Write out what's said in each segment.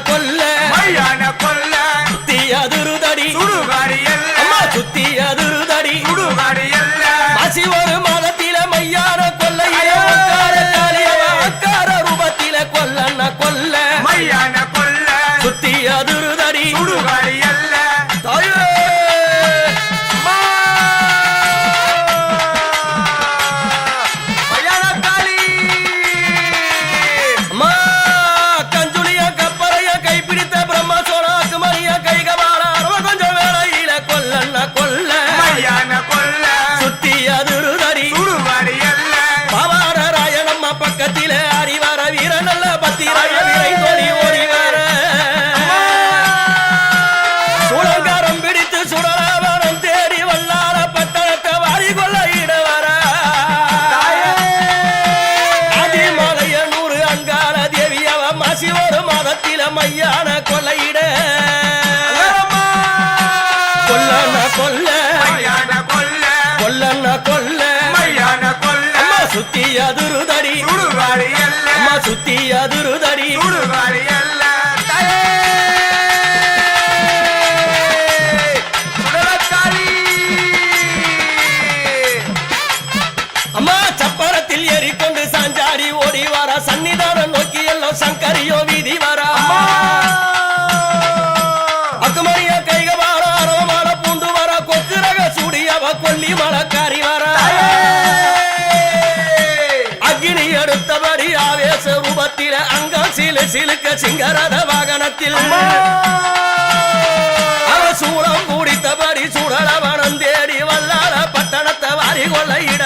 கொல்ல. கொல்ல. ಸುತ್ತಿಯದುರುದಡಿ ಸುತ್ತಿಯದುರುದಡಿ கலச ரூபத்தில அங்கம் சிலு சிலுக்க சிங்கரத வாகனத்தில். சூழம் கூடித்தபடி சுடலவனம் தேடி வல்லால பட்டணத்தை வாரி கொள்ள இட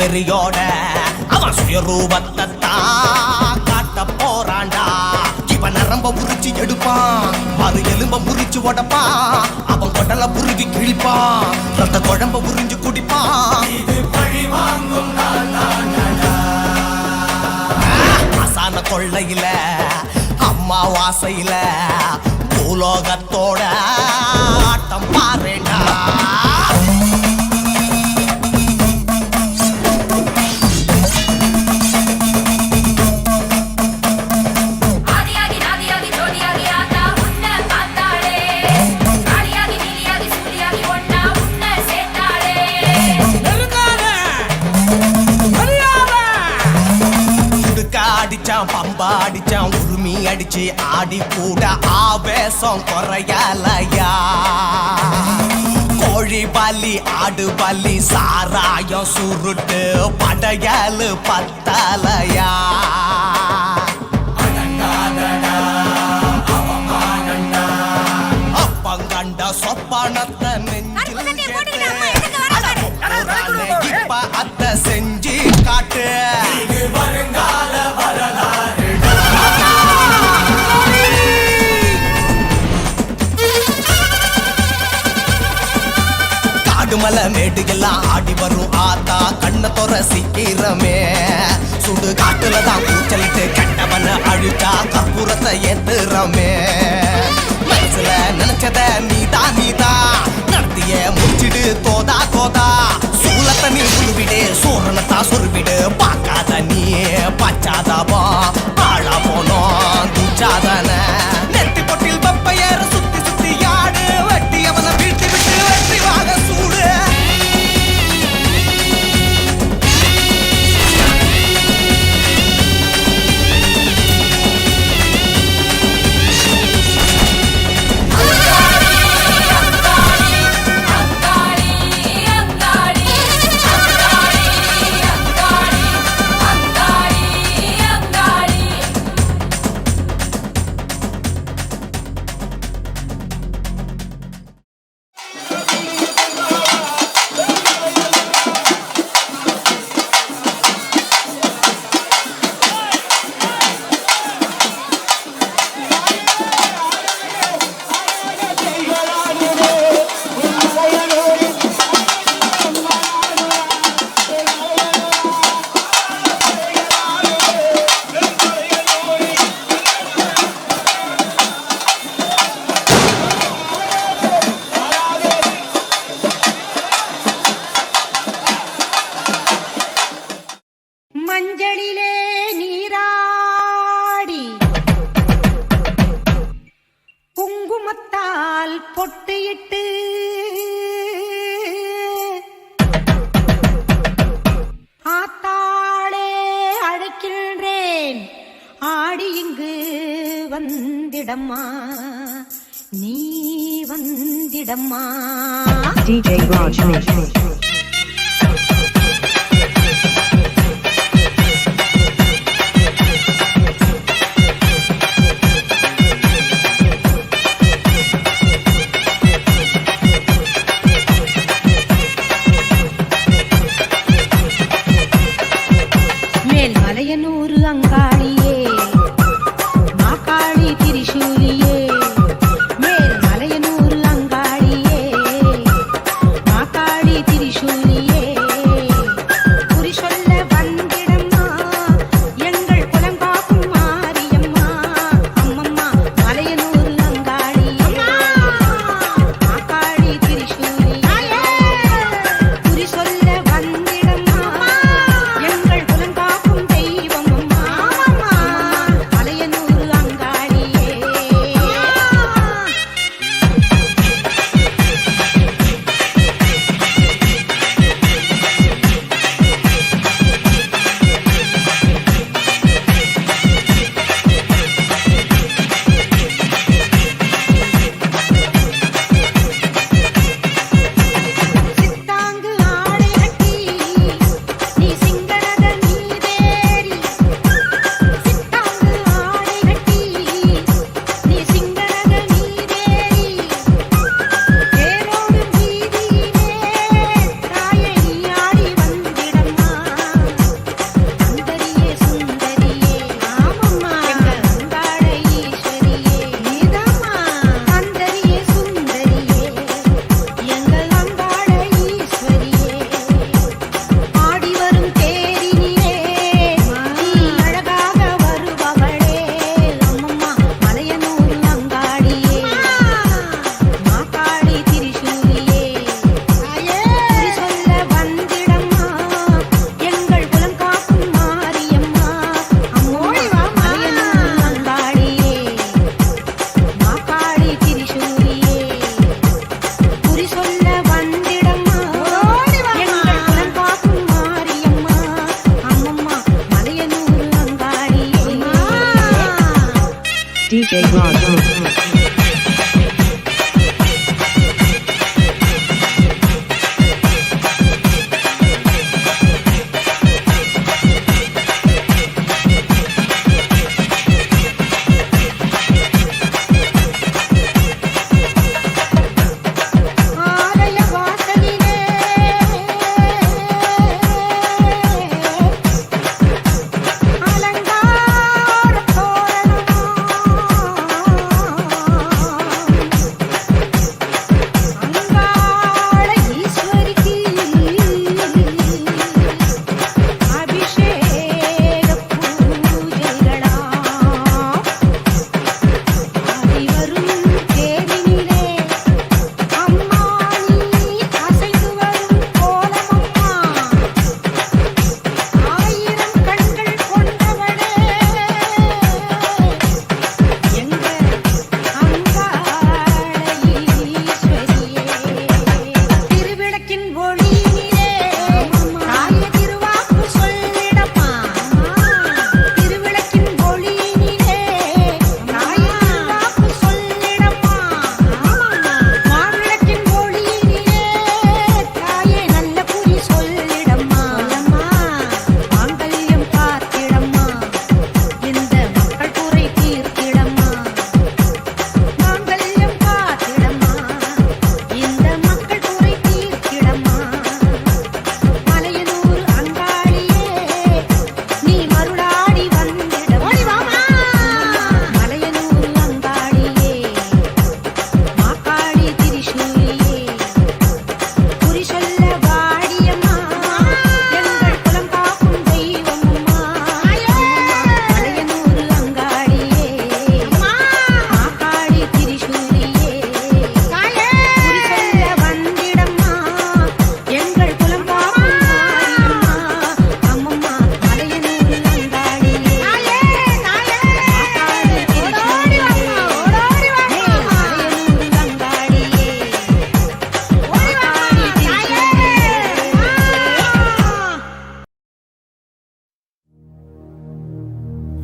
வெறியோட அவன் சுயரூபத்தை தான் காட்ட போறான்டா. இவன் நரம்ப புரிச்சு எடுப்பான். அது எலும்ப புரிச்சு உடப்பான். அவன் கொடல புருகி கிழிப்பான். ரத்த குழம்ப புரிஞ்சு குடிப்பான். அசான கொள்ளையில அம்மாவாசையில பூலோகத்தோட ஆட்டம் பாருடா அடிச்சு ஆடி கூட ஆவேசம் குறையலையா? கோழி பலி ஆடு பலி சாராயம் சுருட்டு படையலு பத்தலையா? ரசிக்கிறமே சுடு காட்டுல தான் கூச்சலிட்டு கெட்டவன அழிச்சா கற்பூரத்தை ஏத்துறமே. மனசுல நினைச்சத நீதா நீதா. நடத்திய முடிச்சிடு தோதா தோதா. சூலத்தை நீ உருவிடு சூரணத்தா சொருவிடு. பார்க்காத நீ பச்சாதாபா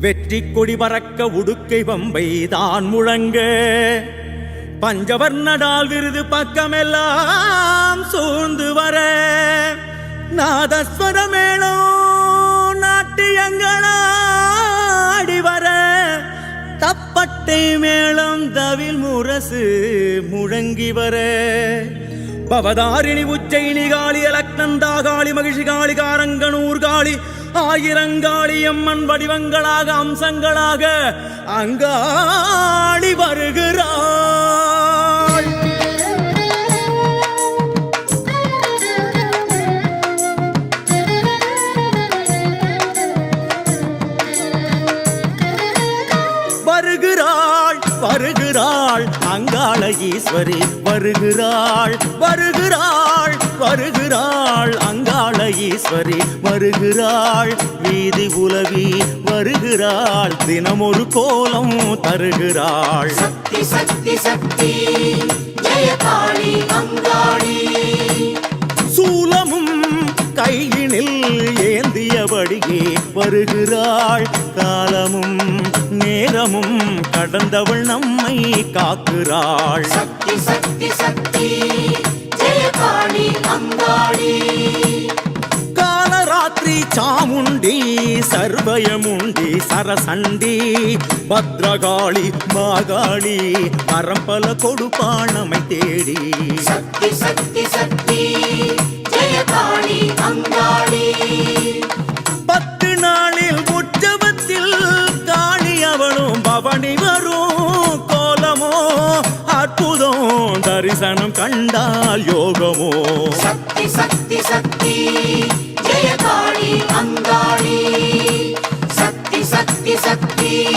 வெற்றி கொடி பறக்க உடுக்கை பம்பை தான் முழங்க. பஞ்சவர்ணடால் விருது பக்கமெல்லாம் சூழ்ந்து வர. நாதஸ்வரமேளோ நாட்டியங்களாடி வர. தப்பட்டை மேளம் தவில் முரசு முழங்கி வர. பவதாரிணி உச்சை காளி அலக்னந்தா காளி மகிழ்ச்சி காளி காரங்கனூர் காளி ஆயிரங்காளி அம்மன் வடிவங்களாக அம்சங்களாக அங்காளி வருகிறாள். வருகிறாள் வருகிறாள் அங்காள ஈஸ்வரி வருகிறாள் வருகிறாள். வருகிறாள் அங்காள ஈஸ்வரி வருகிறாள். வீதி உலவி வருகிறாள். தினமொரு கோலம் தருகிறாள். சக்தி சக்தி சக்தி. சூலமும் கையினில் ஏந்தியபடியே வருகிறாள். காலமும் நேரமும் கடந்தவள் நம்மை காக்கிறாள். சக்தி சக்தி சக்தி. சாமுண்டி சர்வயமுண்டி சரசண்டி பத்ரகாளி மாகாளி பரம்பல கொடுப்பாணமை தேடி. சக்தி சக்தி சக்தி. ஜெய காளி அங்காளி தரிசனம் கண்டால் யோகமோ? சக்தி சக்தி சக்தி. ஜெயகாளி அங்காளி. சக்தி சக்தி சக்தி.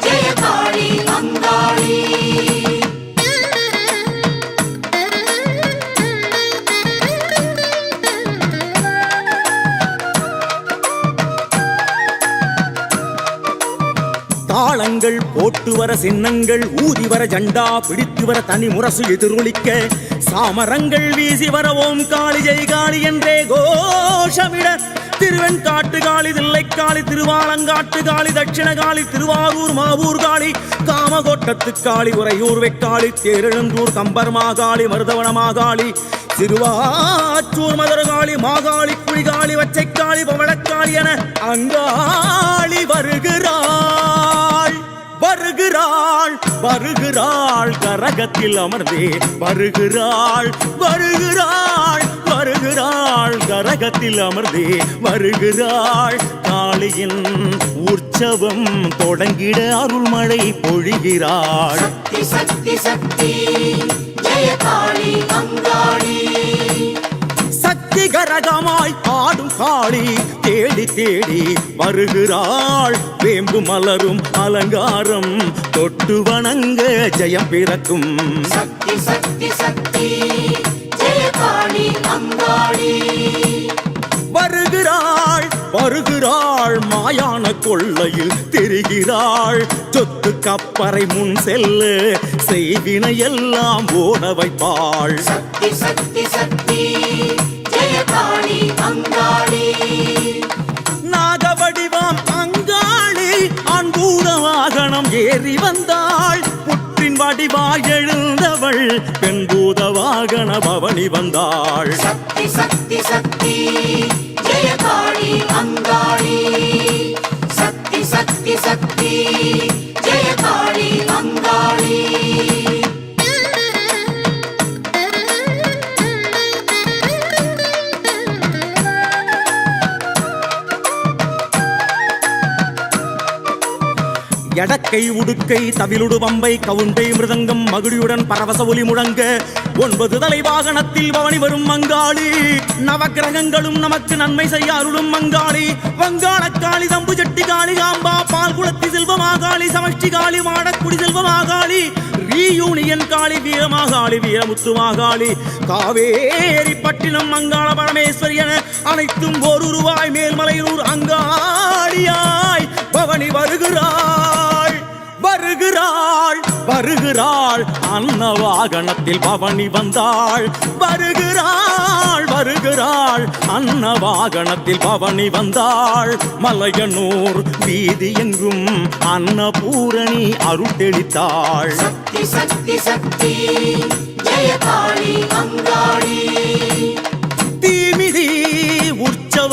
ஜெயகாளி அங்காளி. தாளங்கள் போட்டு வர சின்னங்கள் ஊதி வர ஜண்டா பிடித்து வர தனி முரசு எதிரொலிக்க சாமரங்கள் வீசி வர ஓம் காளி ஜெய் காளி என்றே கோஷமிட. திருவெண்காட்டு காளி தில்லைக்காளி திருவாலங்காட்டு காளி தட்சிணகாளி திருவாரூர் மாவூர் காளி காமகோட்டத்து காளி உறையூர் வெக்காளி தேரெழுந்தூர் கம்பர்மா காளி மருதவனமா காளி திருவாச்சூர் மதுரகாளி மாகாளி குழிகாளி வச்சைக்காளி பவளக்காளி என அங்காளி வருகிறார். வருகிறாள் வருகிறாள் கரகத்தில் அமர்ந்தே. வருகிறாள் வருகிறாள் வருகிறாள் கரகத்தில் அமர்ந்தே. வருகிறாள் காளியின் உற்சவம் தொடங்கிட அருள்மழை பொழிகிறாள். சக்தி சக்தி சக்தி. ஜெய காளி அங்காளி கரகமாய் ஆடும் காளி தேடி தேடி வருகிறாள். வேம்பு மலரும் அலங்காரம் தொட்டு வணங்க ஜெயம் பிறக்கும். சக்தி சக்தி சக்தி. வருகிறாள் வருகிறாள் மாயான கொள்ளையில் தெரிகிறாள். சொத்து கப்பறை முன் செல்ல செய்வினை எல்லாம் ஓட வைப்பாள். சக்தி சக்தி சக்தி. நாகவடிவாம் அங்காளி. அன்பூர வாகனம் ஏறி வந்தாள். புற்றின் வடிவாய் எழுந்தவள் பெண்பூத வாகன பவனி வந்தாள். சக்தி சக்தி சக்தி. ஜெய காளி அங்காளி. சக்தி சக்தி சக்தி. கை உடுக்கை தவிலுடு பம்பை கவுண்டை மிருதங்கம் மகிழியுடன் பரவச ஒலி முழங்க. ஒன்பது தலை வாகனத்தில் பவனி வரும் மங்காளி. நவக்கிரகங்களும் நமக்கு நன்மை செய்ய அருளும் மங்காளி. வங்காளக்காளி தம்பு செட்டி காளி காம்பா பால் குளத்தி செல்வமாகாளி சமஷ்டி காளி மாடக்குடி செல்வமாகாளி. ரீயூனியன் காளி வீரமாகாளி வீரமுத்துமாகாளி காவேரி பட்டினம் மங்காள பரமேஸ்வரி என அனைத்தும் ஒரு ரூபாய் மேல்மலையூர் அங்காளியாய். பவனி வருகிறார் வருகிறாள் வருகிறாள். அன்ன வாகனத்தில் பவனி வந்தாள் வருகிறாள் வருகிறாள். அன்ன வாகனத்தில் பவனி வந்தாள். மலையனூர் வீதி எங்கும் அன்னபூரணி அருட்டெளித்தாள் சக்தி சக்தி சக்தி. ஜெயகாளி அங்காளி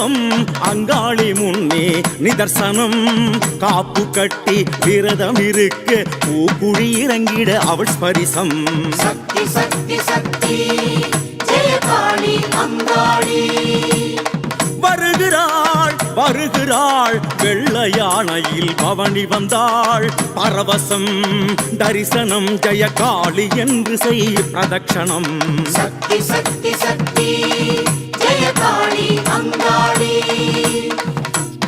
உற்சவம் அங்காளி முன்னே நிதர்சனம். காப்பு கட்டி விரதம் இருக்க. பூக்குழி இறங்கிட அவள் ஸ்பரிசம். சக்தி சக்தி சக்தி. ஜெய காளி வருகிறாள் வருகிறாள். வெள்ள யானையில் பவனி வந்தாள். பரவசம் தரிசனம் ஜெயகாளி என்று செய் பிரதக்ஷணம் சக்தி சக்தி சக்தி. ஜெய காளி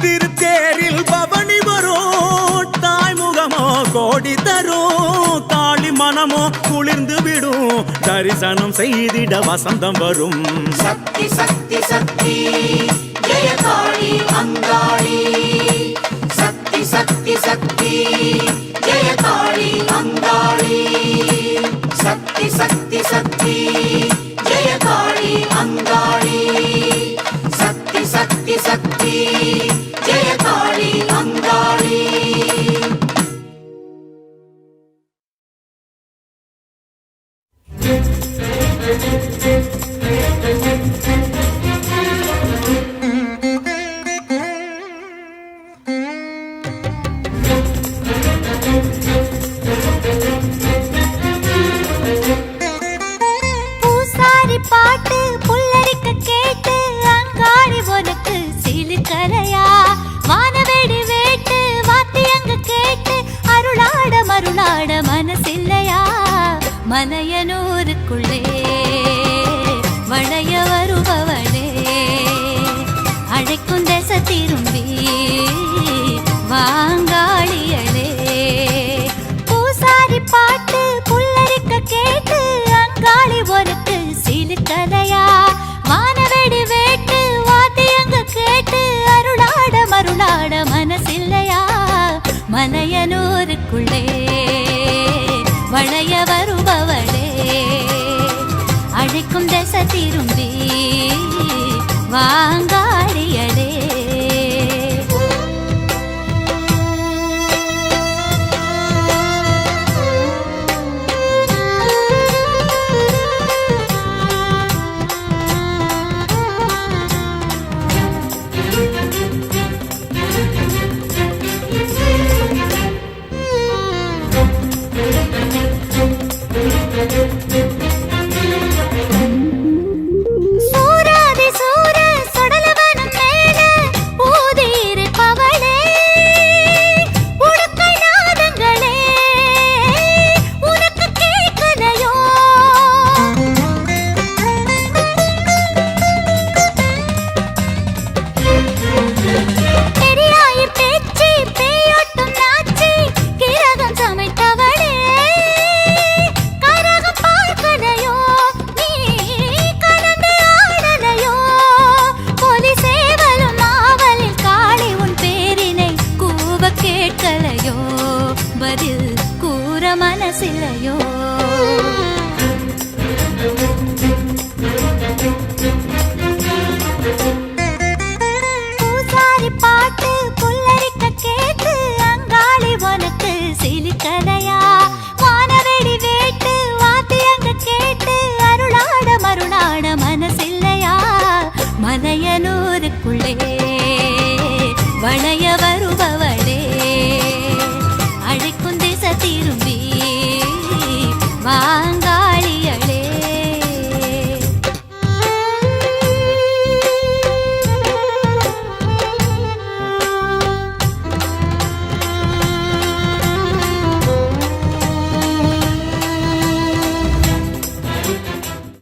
திருத்தேரில் பவனி வரும் தாய்முகமோ கோடி தரும் காளி மனமோ குளிர்ந்து விடும் தரிசனம் செய்திட வசந்தம் வரும். சக்தி சக்தி சக்தி ஜெய காளி அங்காளி. சக்தி சக்தி சக்தி ஜெய காளி அங்காளி. சக்தி சக்தி சக்தி ஜெய காளி அங்காளி சக்தி പാട മനസ്സില്ലയാ. മനയനൂർ திரும்பி வாங்க சிலையோ